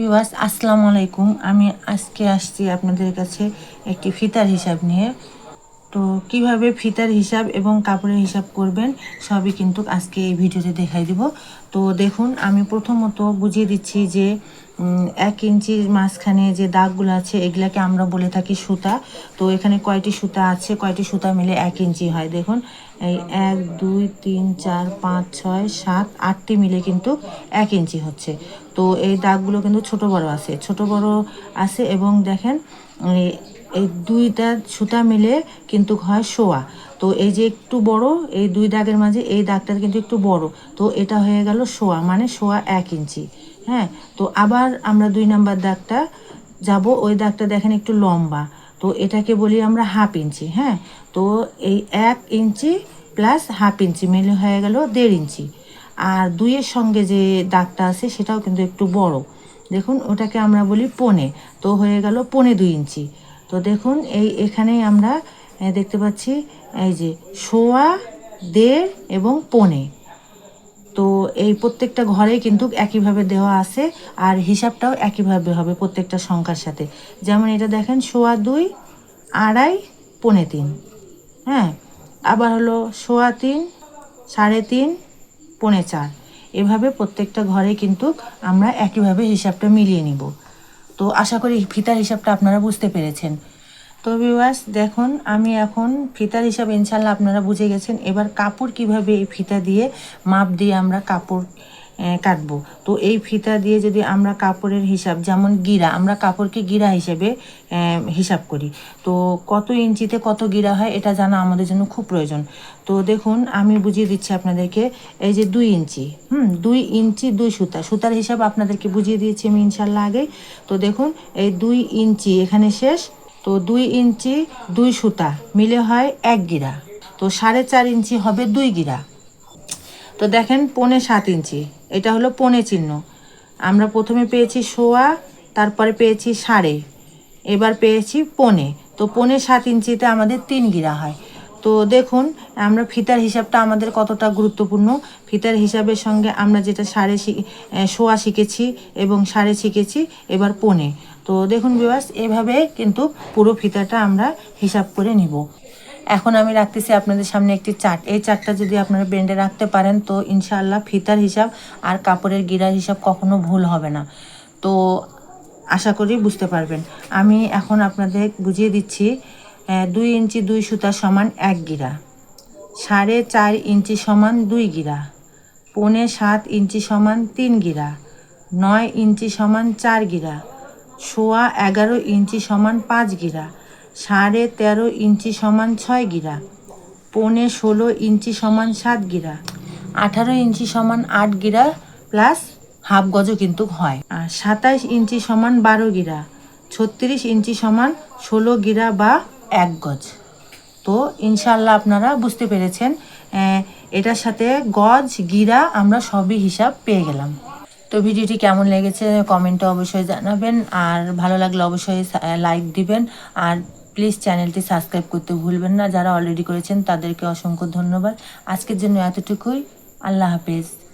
বিবাস আসসালামু আলাইকুম। আমি আজকে আসছি আপনাদের কাছে একটি ফিতার হিসাব নিয়ে। তো কীভাবে ফিতার হিসাব এবং কাপড়ের হিসাব করবেন সবই কিন্তু আজকে এই ভিডিওতে দেখাই দিব। তো দেখুন, আমি প্রথমত বুঝিয়ে দিচ্ছি যে এক ইঞ্চির মাঝখানে যে দাগগুলো আছে, এগুলাকে আমরা বলে থাকি সুতা। তো এখানে কয়টি সুতা আছে? কয়টি সুতা মিলে এক ইঞ্চি হয়? দেখুন, এই এক, দুই, তিন, চার, পাঁচ, ছয়, সাত, আটটি মিলে কিন্তু এক ইঞ্চি হচ্ছে। তো এই দাগগুলো কিন্তু ছোট বড় আছে, ছোট বড় আছে এবং দেখেন এই- দুইটা সুতা মিলে কিন্তু হয় শোয়া। তো এই যে একটু বড়, এই দুই দাগের মাঝে এই দাগটা কিন্তু একটু বড়। তো এটা হয়ে গেল শোয়া মানে শোয়া এক ইঞ্চি। হ্যাঁ? তো আবার আমরা দুই নাম্বার দাগটা যাব, ওই দাগটা দেখেন একটু লম্বা। তো এটাকে বলি আমরা হাফ ইঞ্চি হ্যাঁ? তো এই এক ইঞ্চি প্লাস হাফ ইঞ্চি মিলে হয়ে গেল দেড় ইঞ্চি। আর দুইয়ের সঙ্গে যে দাগটা আছে সেটাও কিন্তু একটু বড়। দেখুন, ওটাকে আমরা বলি পনে। তো হয়ে গেল পনে দুই ইঞ্চি। তো দেখুন, এই এখানেই আমরা দেখতে পাচ্ছি, এই যে শোয়া দেড় এবং পনে। তো এই প্রত্যেকটা ঘরে কিন্তু একইভাবে দেওয়া আছে, আর হিসাবটাও একইভাবে হবে প্রত্যেকটা সংখ্যার সাথে। যেমন এটা দেখেন, সোয়া দুই, আড়াই, পনে তিন। হ্যাঁ আবার হলো সোয়া তিন, সাড়ে তিন, পনে চার। এভাবে প্রত্যেকটা ঘরে কিন্তু আমরা একইভাবে হিসাবটা মিলিয়ে নিব। তো আশা করি ফিতার হিসাবটা আপনারা বুঝতে পেরেছেন। তো বিবাস দেখুন, আমি এখন ফিতার হিসাব ইনশাল্লাহ আপনারা বুঝে গেছেন। এবার কাপড় কীভাবে এই ফিতা দিয়ে মাপ দিয়ে আমরা কাপড় কাটবো। তো এই ফিতা দিয়ে যদি আমরা কাপড়ের হিসাব, যেমন গিরা, আমরা কাপড়কে গিরা হিসেবে হিসাব করি। তো কত ইঞ্চিতে কত গিরা হয় এটা জানা আমাদের জন্য খুব প্রয়োজন। তো দেখুন, আমি বুঝিয়ে দিচ্ছি আপনাদেরকে, এই যে দুই ইঞ্চি, হুম, দুই ইঞ্চি দুই সুতা। সুতার হিসাব আপনাদেরকে বুঝিয়ে দিয়েছি আমি ইনশাল্লাহ আগেই তো দেখুন, এই দুই ইঞ্চি এখানে শেষ। তো দুই ইঞ্চি দুই সুতা মিলে হয় এক গিরা। তো সাড়ে চার ইঞ্চি হবে দুই গিরা। তো দেখেন পনে সাত ইঞ্চি। এটা হলো পনে চিহ্ন। আমরা প্রথমে পেয়েছি সোয়া তারপরে পেয়েছি সাড়ে। এবার পেয়েছি পনে। তো পনে সাত ইঞ্চিতে আমাদের তিন গিরা হয়। তো দেখুন আমরা ফিতার হিসাবটা আমাদের কতটা গুরুত্বপূর্ণ। ফিতার হিসাবের সঙ্গে আমরা যেটা সাড়ে শি- এ, সোয়া শিখেছি এবং সাড়ে শিখেছি এবার পনে। তো দেখুন বিবাস এভাবে কিন্তু পুরো ফিতাটা আমরা হিসাব করে নিব। এখন আমি রাখতেছি আপনাদের সামনে একটি চার্ট এই চার্টটা যদি আপনারা বেন্ডে রাখতে পারেন, তো ইনশাআল্লাহ ফিতার হিসাব আর কাপড়ের গিরার হিসাব কখনো ভুল হবে না। তো আশা করি বুঝতে পারবেন। আমি এখন আপনাদের বুঝিয়ে দিচ্ছি দুই ইঞ্চি দুই সুতা সমান এক গিরা, সাড়ে চার ইঞ্চি সমান দুই গিরা, পৌনে সাত ইঞ্চি সমান তিন গিরা, নয় ইঞ্চি সমান চার গিরা, সোয়া এগারো ইঞ্চি সমান পাঁচ গিরা সাড়ে তেরো ইঞ্চি সমান ছয় গিরা, পৌনে ষোলো ইঞ্চি সমান সাত গিরা, আঠারো ইঞ্চি সমান আট গিরা প্লাস হাফ গজও কিন্তু হয়। আর সাতাইশ ইঞ্চি সমান বারো গিরা, ছত্রিশ ইঞ্চি সমান ষোলো গিরা বা এক গজ। তো ইনশাল্লাহ আপনারা বুঝতে পেরেছেন এটার সাথে গজ, গিরা আমরা সবই হিসাব পেয়ে গেলাম। তো ভিডিওটি কেমন লেগেছে কমেন্টে অবশ্যই জানাবেন, আর ভালো লাগলে অবশ্যই লাইক দিবেন, আর প্লিজ চ্যানেলটি সাবস্ক্রাইব করতে ভুলবেন না। যারা অলরেডি করেছেন, তাদেরকে অসংখ্য ধন্যবাদ। আজকের জন্য এতটুকুই। আল্লাহ হাফেজ।